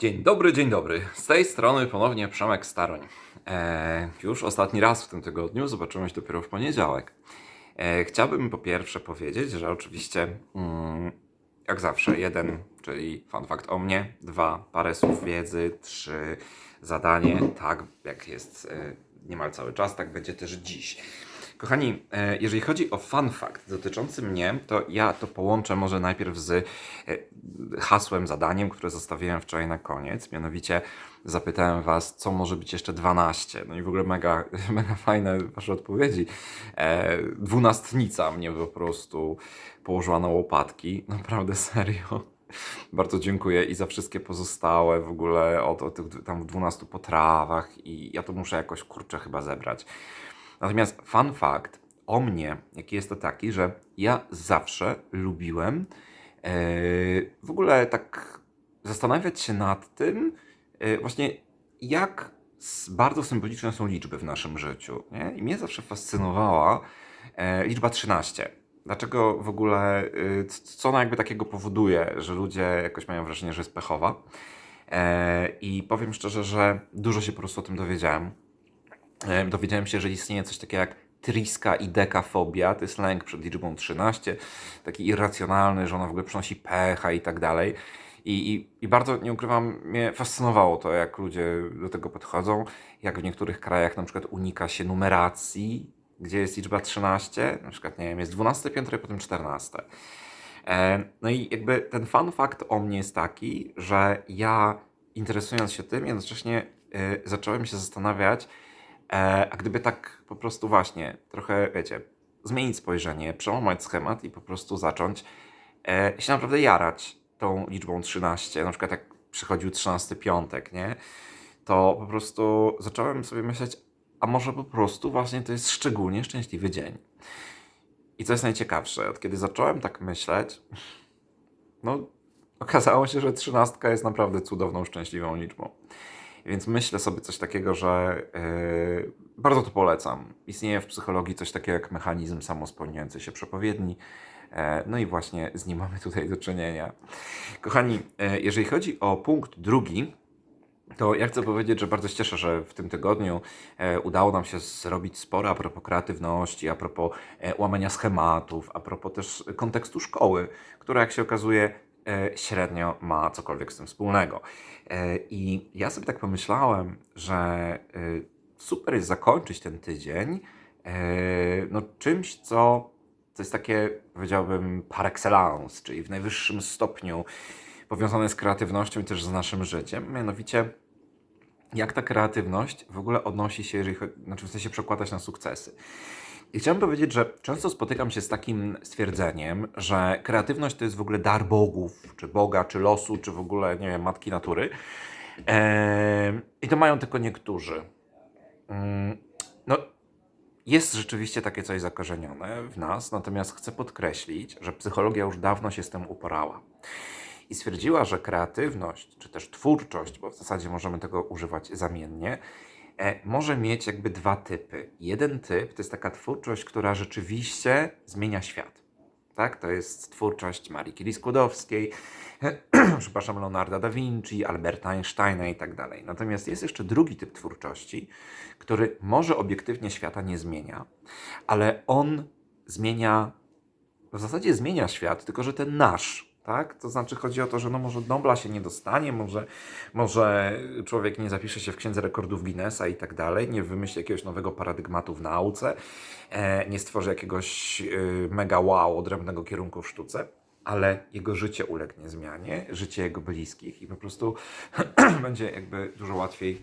Dzień dobry, dzień dobry. Z tej strony ponownie Przemek Staroń. E, już ostatni raz w tym tygodniu, zobaczymy się dopiero w poniedziałek. E, chciałbym po pierwsze powiedzieć, że oczywiście, mm, jak zawsze, jeden, czyli fun fact o mnie, dwa, parę słów wiedzy, trzy, zadanie, tak jak jest e, niemal cały czas, tak będzie też dziś. Kochani, e, jeżeli chodzi o fun fact dotyczący mnie, to ja to połączę może najpierw z e, hasłem, zadaniem, które zostawiłem wczoraj na koniec. Mianowicie zapytałem Was, co może być jeszcze 12. No i w ogóle mega, mega fajne Wasze odpowiedzi. E, dwunastnica mnie po prostu położyła na łopatki. Naprawdę serio. Bardzo dziękuję i za wszystkie pozostałe w ogóle o, o tych tam 12 potrawach i ja to muszę jakoś kurczę chyba zebrać. Natomiast fun fact o mnie, jaki jest to taki, że ja zawsze lubiłem e, w ogóle tak zastanawiać się nad tym, e, właśnie jak bardzo symboliczne są liczby w naszym życiu. Nie? I mnie zawsze fascynowała e, liczba 13. Dlaczego w ogóle, c- co ona jakby takiego powoduje, że ludzie jakoś mają wrażenie, że jest pechowa. I powiem szczerze, że dużo się po prostu o tym dowiedziałem. E, Dowiedziałem się, że istnieje coś takiego jak triska i dekafobia, to jest lęk przed liczbą 13, taki irracjonalny, że ona w ogóle przynosi pecha i tak dalej. I, i, I bardzo, nie ukrywam, mnie fascynowało to, jak ludzie do tego podchodzą, jak w niektórych krajach na przykład unika się numeracji, gdzie jest liczba 13, na przykład, nie wiem, jest 12 piętro i potem 14. E, No i jakby ten fun fact o mnie jest taki, że ja interesując się tym, jednocześnie e, zacząłem się zastanawiać, a gdyby tak po prostu właśnie trochę, wiecie, zmienić spojrzenie, przełamać schemat i po prostu zacząć e, się naprawdę jarać tą liczbą 13, na przykład jak przychodził 13 piątek, nie? To po prostu zacząłem sobie myśleć, a może po prostu właśnie to jest szczególnie szczęśliwy dzień. I co jest najciekawsze, od kiedy zacząłem tak myśleć, no okazało się, że trzynastka jest naprawdę cudowną, szczęśliwą liczbą. Więc myślę sobie coś takiego, że yy, bardzo to polecam. Istnieje w psychologii coś takiego jak mechanizm samospełniający się przepowiedni. E, No i właśnie z nim mamy tutaj do czynienia. Kochani, e, jeżeli chodzi o punkt drugi, to ja chcę powiedzieć, że bardzo się cieszę, że w tym tygodniu e, udało nam się zrobić sporo a propos kreatywności, a propos łamania schematów, a propos też kontekstu szkoły, która jak się okazuje średnio ma cokolwiek z tym wspólnego. E, I ja sobie tak pomyślałem, że e, super jest zakończyć ten tydzień e, no, czymś, co, co jest takie, powiedziałbym, par excellence, czyli w najwyższym stopniu powiązane z kreatywnością i też z naszym życiem. Mianowicie, jak ta kreatywność w ogóle odnosi się, jeżeli znaczy w sensie przekładać na sukcesy. I chciałem powiedzieć, że często spotykam się z takim stwierdzeniem, że kreatywność to jest w ogóle dar bogów, czy Boga, czy losu, czy w ogóle, nie wiem, matki natury. I to mają tylko niektórzy. Mm, No, jest rzeczywiście takie coś zakorzenione w nas, natomiast chcę podkreślić, że psychologia już dawno się z tym uporała. I stwierdziła, że kreatywność, czy też twórczość, bo w zasadzie możemy tego używać zamiennie, może mieć jakby dwa typy. Jeden typ to jest taka twórczość, która rzeczywiście zmienia świat. Tak? To jest twórczość Marii Curie-Skłodowskiej, przepraszam, Leonarda da Vinci, Alberta Einsteina i tak dalej. Natomiast jest jeszcze drugi typ twórczości, który może obiektywnie świata nie zmienia, ale on zmienia, w zasadzie zmienia świat, tylko że ten nasz, tak? To znaczy chodzi o to, że no może Nobla się nie dostanie, może, może człowiek nie zapisze się w księdze rekordów Guinnessa i tak dalej, nie wymyśli jakiegoś nowego paradygmatu w nauce, e, nie stworzy jakiegoś y, mega wow odrębnego kierunku w sztuce, ale jego życie ulegnie zmianie, życie jego bliskich i po prostu będzie jakby dużo łatwiej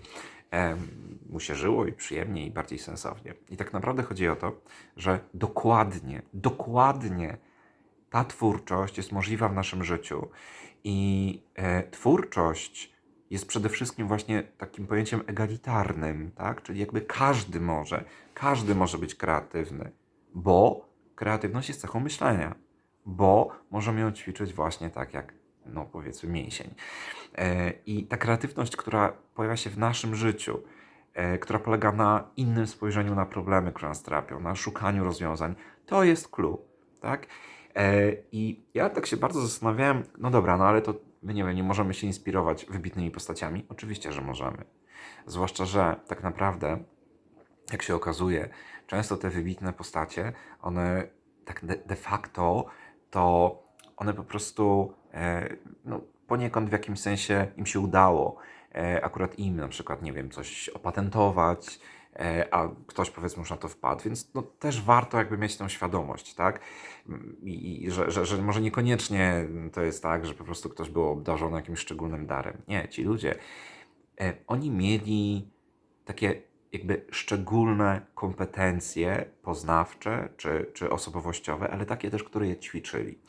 em, mu się żyło i przyjemniej i bardziej sensownie. I tak naprawdę chodzi o to, że dokładnie, dokładnie ta twórczość jest możliwa w naszym życiu i e, twórczość jest przede wszystkim właśnie takim pojęciem egalitarnym, tak? Czyli jakby każdy może, każdy może być kreatywny, bo kreatywność jest cechą myślenia, bo możemy ją ćwiczyć właśnie tak jak, no powiedzmy, mięsień. E, I ta kreatywność, która pojawia się w naszym życiu, e, która polega na innym spojrzeniu na problemy, które nas trapią, na szukaniu rozwiązań, to jest clue, tak? E, I ja tak się bardzo zastanawiałem, no dobra, no ale to my nie, wiem, nie możemy się inspirować wybitnymi postaciami? Oczywiście, że możemy. Zwłaszcza, że tak naprawdę, jak się okazuje, często te wybitne postacie, one tak de, de facto to one po prostu e, no, poniekąd w jakimś sensie im się udało. E, akurat im na przykład, nie wiem, coś opatentować, a ktoś powiedzmy już na to wpadł, więc no, też warto jakby mieć tą świadomość, tak? I, i że, że, że może niekoniecznie to jest tak, że po prostu ktoś był obdarzony jakimś szczególnym darem. Nie, ci ludzie, e, oni mieli takie jakby szczególne kompetencje poznawcze czy, czy osobowościowe, ale takie też, które je ćwiczyli.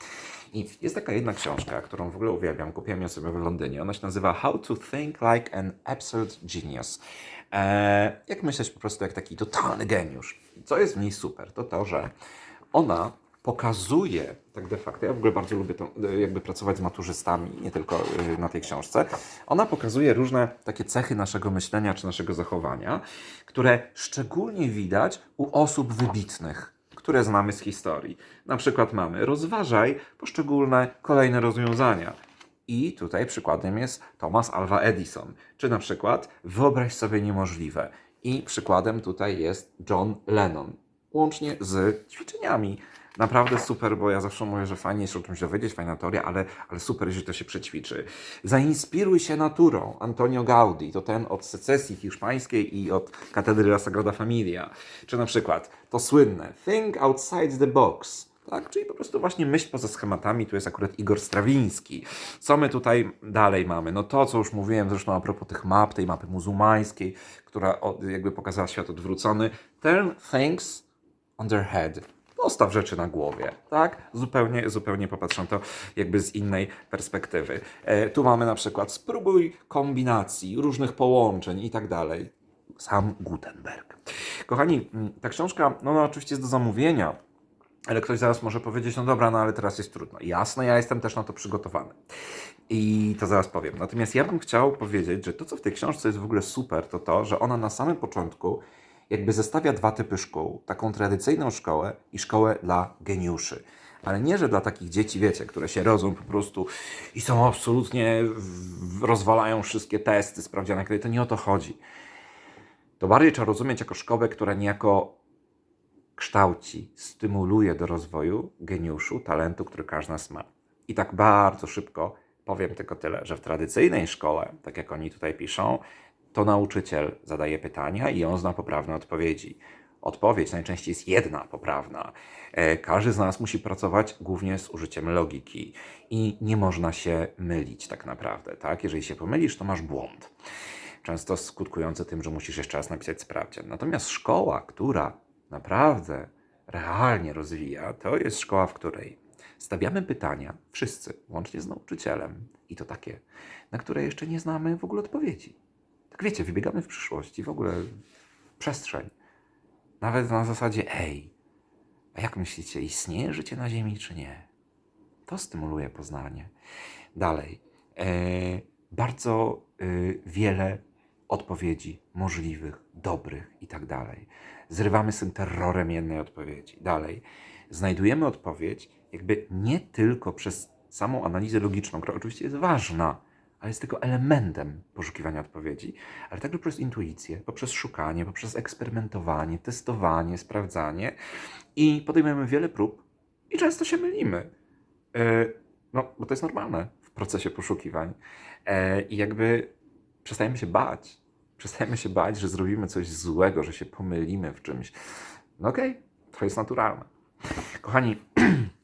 I jest taka jedna książka, którą w ogóle uwielbiam, kupiłem ją sobie w Londynie. Ona się nazywa How to Think Like an Absolute Genius. Eee, jak myśleć po prostu jak taki totalny geniusz. Co jest w niej super, to to, że ona pokazuje tak de facto, ja w ogóle bardzo lubię to, jakby pracować z maturzystami, nie tylko y, na tej książce, ona pokazuje różne takie cechy naszego myślenia czy naszego zachowania, które szczególnie widać u osób wybitnych, które znamy z historii. Na przykład mamy rozważaj poszczególne kolejne rozwiązania. I tutaj przykładem jest Thomas Alva Edison, czy na przykład wyobraź sobie niemożliwe. I przykładem tutaj jest John Lennon, łącznie z ćwiczeniami. Naprawdę super, bo ja zawsze mówię, że fajnie jest o czymś dowiedzieć, fajna teoria, ale, ale super, jeżeli to się przećwiczy. Zainspiruj się naturą. Antonio Gaudi, to ten od secesji hiszpańskiej i od katedry La Sagrada Familia. Czy na przykład to słynne Think outside the box. Tak, czyli po prostu właśnie myśl poza schematami. Tu jest akurat Igor Strawiński. Co my tutaj dalej mamy? No to, co już mówiłem zresztą a propos tych map, tej mapy muzułmańskiej, która jakby pokazała świat odwrócony. Turn things on their head. Postaw rzeczy na głowie, tak? Zupełnie, zupełnie popatrzę to jakby z innej perspektywy. E, tu mamy na przykład spróbuj kombinacji, różnych połączeń i tak dalej. Sam Gutenberg. Kochani, ta książka, no, no oczywiście jest do zamówienia, ale ktoś zaraz może powiedzieć, no dobra, no ale teraz jest trudno. Jasne, ja jestem też na to przygotowany. I to zaraz powiem. Natomiast ja bym chciał powiedzieć, że to, co w tej książce jest w ogóle super, to to, że ona na samym początku jakby zestawia dwa typy szkół. Taką tradycyjną szkołę i szkołę dla geniuszy. Ale nie, że dla takich dzieci, wiecie, które się rodzą po prostu i są absolutnie, rozwalają wszystkie testy, sprawdziane, to nie o to chodzi. To bardziej trzeba rozumieć jako szkołę, która niejako kształci, stymuluje do rozwoju geniuszu, talentu, który każdy z nas ma. I tak bardzo szybko powiem tylko tyle, że w tradycyjnej szkole, tak jak oni tutaj piszą, to nauczyciel zadaje pytania i on zna poprawne odpowiedzi. Odpowiedź najczęściej jest jedna poprawna. E, Każdy z nas musi pracować głównie z użyciem logiki i nie można się mylić tak naprawdę. Tak? Jeżeli się pomylisz, to masz błąd. Często skutkujący tym, że musisz jeszcze raz napisać sprawdzian. Natomiast szkoła, która naprawdę realnie rozwija, to jest szkoła, w której stawiamy pytania, wszyscy, łącznie z nauczycielem, i to takie, na które jeszcze nie znamy w ogóle odpowiedzi. Tak wiecie, wybiegamy w przyszłość i w ogóle w przestrzeń. Nawet na zasadzie, ej, a jak myślicie, istnieje życie na Ziemi, czy nie? To stymuluje poznanie. Dalej, e, bardzo e, wiele odpowiedzi możliwych, dobrych i tak dalej. Zrywamy z tym terrorem jednej odpowiedzi. Dalej, znajdujemy odpowiedź jakby nie tylko przez samą analizę logiczną, która oczywiście jest ważna, ale jest tylko elementem poszukiwania odpowiedzi, ale także przez intuicję, poprzez szukanie, poprzez eksperymentowanie, testowanie, sprawdzanie i podejmujemy wiele prób i często się mylimy. E, No, bo to jest normalne w procesie poszukiwań. E, I jakby przestajemy się bać. Przestajemy się bać, że zrobimy coś złego, że się pomylimy w czymś. No okej, to jest naturalne. Kochani,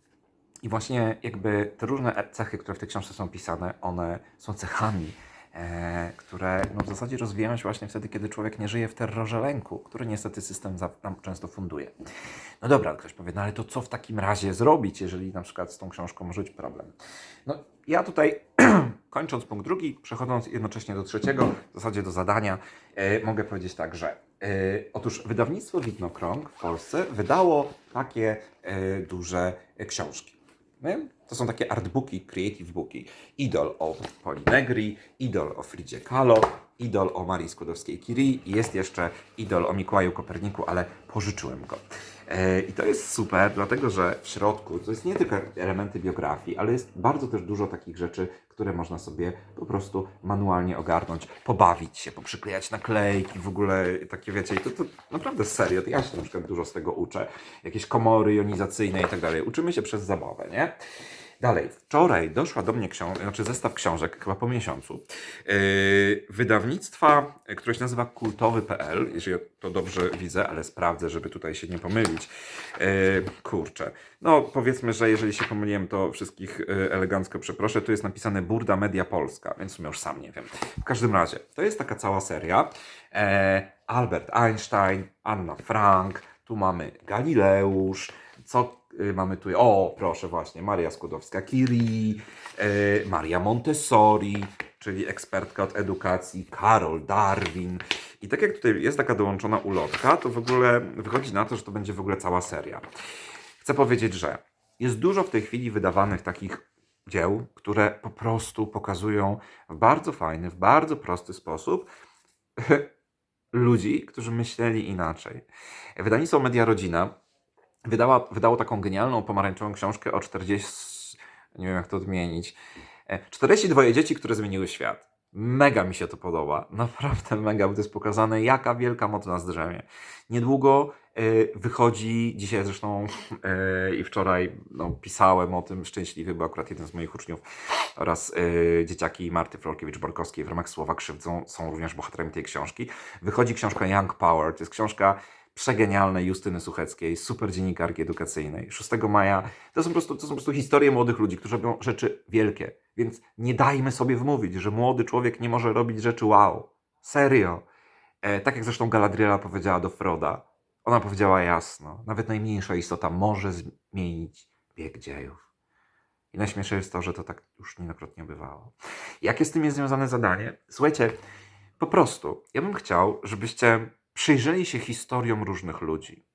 i właśnie jakby te różne cechy, które w tej książce są pisane, one są cechami, e, które no, w zasadzie rozwijają się właśnie wtedy, kiedy człowiek nie żyje w terrorze lęku, który niestety system nam często funduje. No dobra, ktoś powie, no ale to co w takim razie zrobić, jeżeli na przykład z tą książką może być problem? No ja tutaj, kończąc punkt drugi, przechodząc jednocześnie do trzeciego, w zasadzie do zadania, e, mogę powiedzieć tak, że e, otóż wydawnictwo Widnokrąg w Polsce wydało takie e, duże książki. Nie? To są takie artbooki, creative booki. Idol o Poli Negri, Idol o Fridzie Kahlo idol o Marii Skłodowskiej-Curie i jest jeszcze idol o Mikołaju Koperniku, ale pożyczyłem go. E, I to jest super, dlatego że w środku to jest nie tylko elementy biografii, ale jest bardzo też dużo takich rzeczy, które można sobie po prostu manualnie ogarnąć, pobawić się, poprzyklejać naklejki, w ogóle takie wiecie, to, to naprawdę serio, to ja się na przykład dużo z tego uczę. Jakieś komory jonizacyjne i tak dalej. Uczymy się przez zabawę, nie? Dalej, wczoraj doszła do mnie książ- znaczy zestaw książek, chyba po miesiącu, yy, wydawnictwa, yy, które się nazywa kultowy.pl, jeżeli to dobrze widzę, ale sprawdzę, żeby tutaj się nie pomylić. Yy, kurczę, no powiedzmy, że jeżeli się pomyliłem, to wszystkich yy, elegancko przeproszę. Tu jest napisane Burda Media Polska, więc w sumie już sam nie wiem. W każdym razie, to jest taka cała seria. E, Albert Einstein, Anna Frank, tu mamy Galileusz, co mamy tu? O, proszę właśnie, Maria Skłodowska-Curie, y, Maria Montessori, czyli ekspertka od edukacji, Karol Darwin. I tak jak tutaj jest taka dołączona ulotka, to w ogóle wychodzi na to, że to będzie w ogóle cała seria. Chcę powiedzieć, że jest dużo w tej chwili wydawanych takich dzieł, które po prostu pokazują w bardzo fajny, w bardzo prosty sposób ludzi, którzy myśleli inaczej. Wydawnictwo Media Rodzina wydała, wydało taką genialną pomarańczową książkę o 40, nie wiem jak to odmienić, E, 42 dzieci, które zmieniły świat. Mega mi się to podoba, naprawdę mega, bo to jest pokazane, jaka wielka moc nas drzemie. Niedługo e, wychodzi, dzisiaj zresztą e, i wczoraj no, pisałem o tym szczęśliwy, bo akurat jeden z moich uczniów oraz e, dzieciaki Marty Florkiewicz-Borkowskiej w ramach Słowa Krzywdzą są również bohaterami tej książki. Wychodzi książka Young Power, to jest książka przegenialnej Justyny Sucheckiej, super dziennikarki edukacyjnej. 6 maja to są, po prostu, to są po prostu historie młodych ludzi, którzy robią rzeczy wielkie. Więc nie dajmy sobie wmówić, że młody człowiek nie może robić rzeczy wow. Serio. E, tak jak zresztą Galadriela powiedziała do Froda. Ona powiedziała jasno, nawet najmniejsza istota może zmienić bieg dziejów. I najśmieszniejsze jest to, że to tak już niejednokrotnie bywało. Jakie z tym jest związane zadanie? Słuchajcie, po prostu, ja bym chciał, żebyście przyjrzeli się historiom różnych ludzi.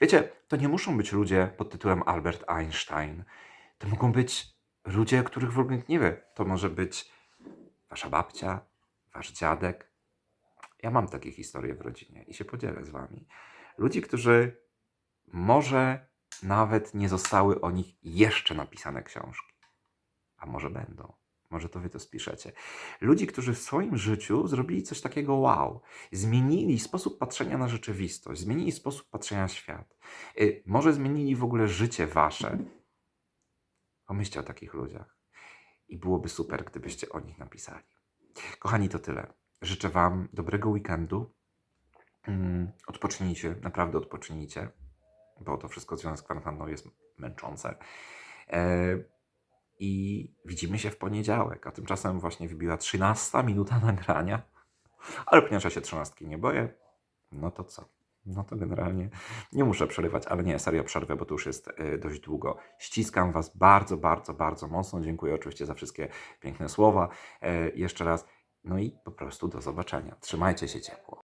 Wiecie, to nie muszą być ludzie pod tytułem Albert Einstein. To mogą być ludzie, których w ogóle nie wie. To może być wasza babcia, wasz dziadek. Ja mam takie historie w rodzinie i się podzielę z wami. Ludzi, którzy może nawet nie zostały o nich jeszcze napisane książki. A może będą. Może to wy to spiszecie. Ludzi, którzy w swoim życiu zrobili coś takiego wow. Zmienili sposób patrzenia na rzeczywistość, zmienili sposób patrzenia na świat. Y, może zmienili w ogóle życie wasze. Pomyślcie o takich ludziach. I byłoby super, gdybyście o nich napisali. Kochani, to tyle. Życzę Wam dobrego weekendu. Mm, Odpocznijcie, naprawdę odpocznijcie, bo to wszystko z kwarantanną jest męczące. I widzimy się w poniedziałek, a tymczasem właśnie wybiła 13 minuta nagrania. Ale ponieważ się 13 nie boję, no to co? No to generalnie nie muszę przerywać, ale nie, serio przerwę, bo to już jest y, dość długo. Ściskam Was bardzo, bardzo, bardzo mocno. Dziękuję oczywiście za wszystkie piękne słowa. E, jeszcze raz. No i po prostu do zobaczenia. Trzymajcie się ciepło.